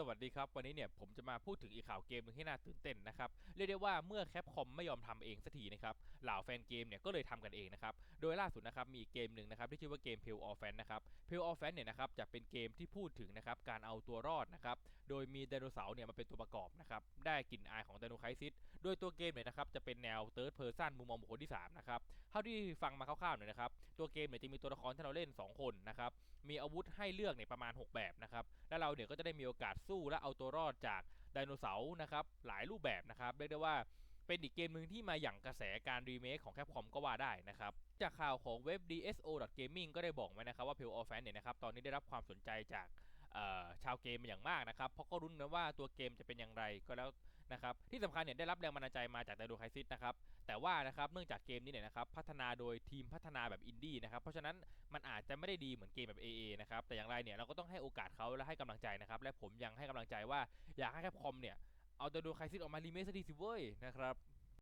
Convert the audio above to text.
สวัสดีครับ วันนี้เนี่ยผมจะมาพูดถึงอีกข่าวเกมหนึงที่น่าตื่นเต้นนะครับ เรียกได้ว่าเมื่อแคปคอมไม่ยอมทำเองสักทีนะครับเหล่าแฟนเกมเนี่ยก็เลยทำกันเองนะครับ โดยล่าสุดนะครับมีเกมหนึ่งนะครับที่ชื่อว่าเกม p a l e of Fan นะครับ p a l e of Fan เนี่ยนะครับจะเป็นเกมที่พูดถึงนะครับการเอาตัวรอดนะครับ โดยมีไดโนเสาร์เนี่ยมาเป็นตัวประกอบนะครับได้กลิ่นอายของไดโนไคซิสโดยตัวเกมเนี่ยนะครับจะเป็นแนว third person มุมมองบุคคลที่สามนะครับเท่าที่ฟังมาคร่าวๆเนี่ยนะครับตัวเกมเนี่ยจะมีตัวละครที่เราเล่นสองคนนะครับมีอาวุธให้เลือกเนี่ยประมาณหกแบบนะครับแล้วเราเนี่ยก็จะได้มีโอกาสสู้และเอาตัวรอดจากไดโนเสาร์นะครับหลายรูปแบบนะครับเรียกได้ว่าเป็นอีกเกมหนึ่งที่มาอย่างกระแสการรีเมคของแคปคอมก็ว่าได้นะครับจากข่าวของเว็บ dso.gaming ก็ได้บอกไว้นะครับว่า p a l e of Fan เนี่ยนะครับตอนนี้ได้รับความสนใจจาก ชาวเกมอย่างมากนะครับ เพราะก็รุ้นนว่าตัวเกมจะเป็นอย่างไรก็แล้วนะครับที่สำคัญเนี่ยได้รับแรงบันดาลใจมาจากไดโนไคซิสนะครับแต่ว่านะครับเนื่องจากเกมนี้เนี่ยนะครับพัฒนาโดยทีมพัฒนาแบบอินดี้นะครับเพราะฉะนั้นมันอาจจะไม่ได้ดีเหมือนเกมแบบ AA นะครับแต่อย่างไรเนี่ยเราก็ต้องให้โอกาสเขาและให้กำลังใจนะครับและผมยังให้กำลังใจว่าอยากให้แคปคอมเนี่ยเอาตัวดูไคซิสออกมารีเมคสักทีสิเว้ยนะครับ